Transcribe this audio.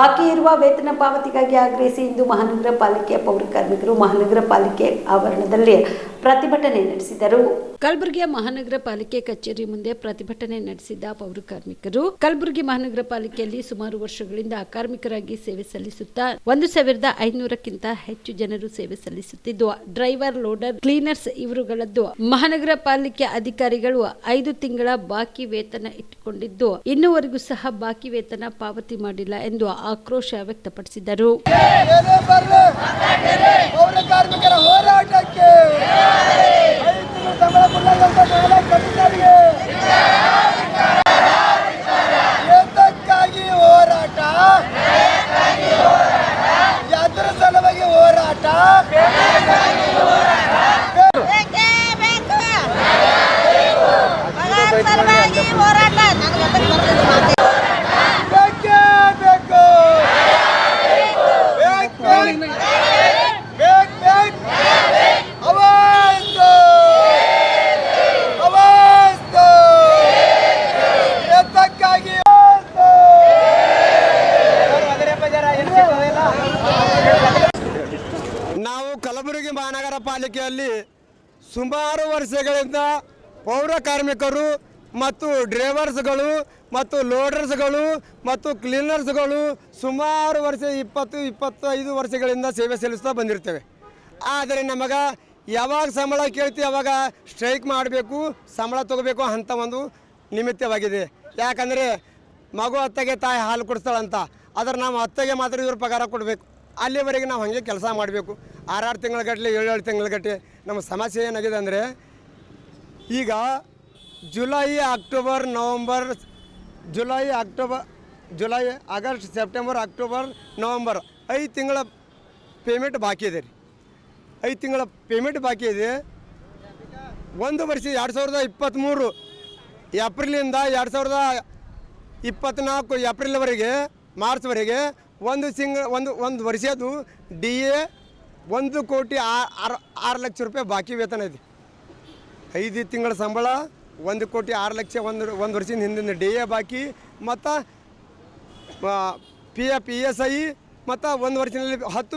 ಬಾಕಿ ಇರುವ ವೇತನ ಪಾವತಿಗಾಗಿ ಆಗ್ರಹಿಸಿ ಇಂದು ಮಹಾನಗರ ಪಾಲಿಕೆಯ ಪೌರ ಕಾರ್ಮಿಕರು ಮಹಾನಗರ ಪಾಲಿಕೆ ಆವರಣದಲ್ಲಿ ಪ್ರತಿಭಟನೆ ನಡೆಸಿದರು. ಕಲಬುರಗಿಯ ಮಹಾನಗರ ಪಾಲಿಕೆ ಕಚೇರಿ ಮುಂದೆ ಪ್ರತಿಭಟನೆ ನಡೆಸಿದ ಪೌರ ಕಾರ್ಮಿಕರು ಕಲಬುರಗಿ ಮಹಾನಗರ ಪಾಲಿಕೆಯಲ್ಲಿ ಸುಮಾರು ವರ್ಷಗಳಿಂದ ಕಾರ್ಮಿಕರಾಗಿ ಸೇವೆ ಸಲ್ಲಿಸುತ್ತಾ ಒಂದು ಸಾವಿರದ ಐನೂರಕ್ಕಿಂತ ಹೆಚ್ಚು ಜನರು ಸೇವೆ ಸಲ್ಲಿಸುತ್ತಿದ್ದು, ಡ್ರೈವರ್, ಲೋಡರ್, ಕ್ಲೀನರ್ಸ್ ಇವರುಗಳದ್ದು ಮಹಾನಗರ ಪಾಲಿಕೆ ಅಧಿಕಾರಿಗಳು ಐದು ತಿಂಗಳ ಬಾಕಿ ವೇತನ ಇಟ್ಟುಕೊಂಡಿದ್ದು, ಇನ್ನುವರೆಗೂ ಸಹ ಬಾಕಿ ವೇತನ ಪಾವತಿ ಮಾಡಿಲ್ಲ ಎಂದು ಆಕ್ರೋಶ ವ್ಯಕ್ತಪಡಿಸಿದರು. ಏನೇ ಬರ್ಲಿ ಪೌರ ಕಾರ್ಮಿಕರ ಹೋರಾಟಕ್ಕೆ ಐದು ತಿಂಗಳು ಸಂಬಳ ಕೊಡಲಾಗಂತ ನಾಳೆ ಕಮಿಷನರ್ಗೆ ಏತಕ್ಕಾಗಿ ಹೋರಾಟ ಯಾದ್ರ ಸಲುವಾಗಿ ಹೋರಾಟ ಬೇಕೇ ಬೇಕು ಮಗಳ ಸಲುವಾಗಿ ಹೋರಾಟ ನನಗೆ ಅದಕ್ಕೆ ಬರ್ತಿದ್ದು ಮಾತೇ ಬೇಕೇ ಬೇಕು ಬೇಕ್ ಬೇಕ್ ಬೇಕ್ ಬೇಕ್ ಅವಾಜ್ ಅವಾಜ್ ಎತ್ತಕ್ಕಾಗಿ ನಾವು ಕಲಬುರಗಿ ಮಹಾನಗರ ಪಾಲಿಕೆಯಲ್ಲಿ ಸುಮಾರು ವರ್ಷಗಳಿಂದ ಪೌರ ಕಾರ್ಮಿಕರು ಮತ್ತು ಡ್ರೈವರ್ಸ್ಗಳು ಮತ್ತು ಲೋಡರ್ಸ್ಗಳು ಮತ್ತು ಕ್ಲೀನರ್ಸ್ಗಳು ಸುಮಾರು ವರ್ಷ ಇಪ್ಪತ್ತು, ಇಪ್ಪತ್ತೈದು ವರ್ಷಗಳಿಂದ ಸೇವೆ ಸಲ್ಲಿಸ್ತಾ ಬಂದಿರ್ತೇವೆ. ಆದರೆ ನಮಗೆ ಯಾವಾಗ ಸಂಬಳ ಕೇಳ್ತಿ ಯಾವಾಗ ಸ್ಟ್ರೈಕ್ ಮಾಡಬೇಕು, ಸಂಬಳ ತಗೋಬೇಕು ಅಂತ ಒಂದು ನಿಮಿತ್ತವಾಗಿದೆ. ಯಾಕಂದರೆ ಮಗು ಅತ್ತೆಗೆ ತಾಯಿ ಹಾಲು ಕೊಡಿಸ್ತಾಳಂತ. ಆದರೆ ನಾವು ಅತ್ತೆಗೆ ಮಾತ್ರ ಇವ್ರ ಪಗಾರ ಕೊಡಬೇಕು. ಅಲ್ಲಿವರೆಗೆ ನಾವು ಹಾಗೆ ಕೆಲಸ ಮಾಡಬೇಕು. ಆರಾರು ತಿಂಗಳ ಗಟ್ಟಲೆ ಏಳು ಏಳು ತಿಂಗಳ ಗಟ್ಟಲೆ ನಮ್ಮ ಸಮಸ್ಯೆ ಏನಾಗಿದೆ ಅಂದರೆ, ಈಗ July, October, November, July, October, July, August, September, October, November ಐದು ತಿಂಗಳ ಪೇಮೆಂಟ್ ಬಾಕಿ ಇದೆ ರೀ. ಐದು ತಿಂಗಳ ಪೇಮೆಂಟ್ ಬಾಕಿ ಇದೆ. ಒಂದು ವರ್ಷ ಎರಡು ಸಾವಿರದ ಇಪ್ಪತ್ತ್ಮೂರು ಏಪ್ರಿಲಿಂದ ಎರಡು ಸಾವಿರದ ಇಪ್ಪತ್ತ್ನಾಲ್ಕು ಏಪ್ರಿಲ್ವರೆಗೆ ಮಾರ್ಚ್ವರೆಗೆ ಒಂದು ಸಿಂಗ್ ಒಂದು ಒಂದು ವರ್ಷದ್ದು ಡಿ ಎ ಒಂದು ಕೋಟಿ ಆರು ಆರು ಲಕ್ಷ ರೂಪಾಯಿ ಬಾಕಿ ವೇತನ ಇದೆ. ಐದು ತಿಂಗಳ ಸಂಬಳ, ಒಂದು ಕೋಟಿ ಆರು ಲಕ್ಷ ಒಂದು ಒಂದು ವರ್ಷದಿಂದ ಹಿಂದಿನ ಡಿ ಎ ಬಾಕಿ, ಮತ್ತು P F E S I, ಮತ್ತು ಒಂದು ವರ್ಷದಲ್ಲಿ ಹತ್ತು